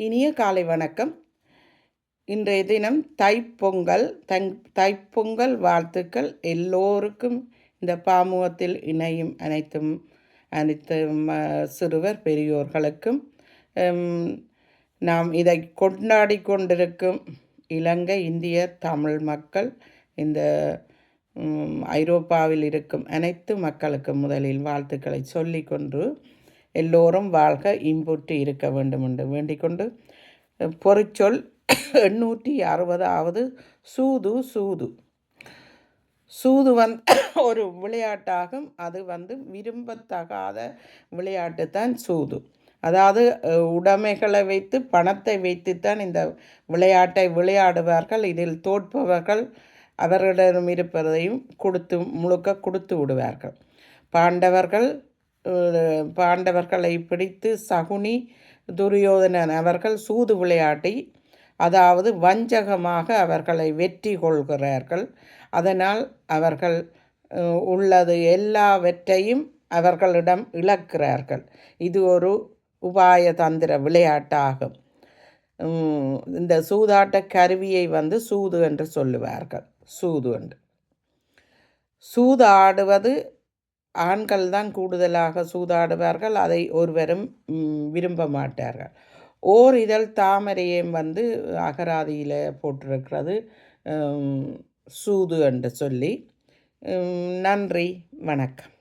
இனிய காலை வணக்கம். இன்றைய தினம் தைப்பொங்கல் தங் தைப்பொங்கல் வாழ்த்துக்கள் எல்லோருக்கும் இந்த பாமுகத்தில் இணையும் அனைத்தும் அனைத்து சிறுவர் பெரியோர்களுக்கும் நாம் இதை கொண்டாடி கொண்டிருக்கும் இலங்கை இந்திய தமிழ் மக்கள் இந்த ஐரோப்பாவில் இருக்கும் அனைத்து மக்களுக்கும் முதலில் வாழ்த்துக்களை சொல்லிக்கொண்டு எல்லோரும் வாழ்க இன்புற்று இருக்க வேண்டும் என்று வேண்டிக்கொண்டு பொறிச்சொல் எண்ணூற்றி அறுபதாவது சூது சூது. சூது வந் ஒரு விளையாட்டாகும் அது வந்து விரும்பத்தகாத விளையாட்டு தான் சூது. அதாவது உடைமைகளை வைத்து பணத்தை வைத்துத்தான் இந்த விளையாட்டை விளையாடுவார்கள் இதில் தோற்பவர்கள் அவர்களிடம் இருப்பதையும் கொடுத்து முழுக்க கொடுத்து விடுவார்கள். பாண்டவர்கள் பாண்டவர்களை பிடித்து சகுனி துரியோதனன் அவர்கள் சூது விளையாட்டி அதாவது வஞ்சகமாக அவர்களை வெற்றி கொள்கிறார்கள். அதனால் அவர்கள் உள்ளது எல்லாவற்றையும் அவர்களிடம் இழக்கிறார்கள். இது ஒரு உபாய தந்திர விளையாட்டாகும் இந்த சூதாட்ட கருவியை வந்து சூது என்று சொல்லுவார்கள். சூது என்று. சூதாடுவது ஆண்கள் தான் கூடுதலாக சூதாடுவார்கள். அதை ஒருவரும் விரும்ப மாட்டார்கள். ஓர் இதழ் தாமரையும் வந்து அகராதியில் போட்டிருக்கிறது. சூது என்று சொல்லி. நன்றி. வணக்கம்.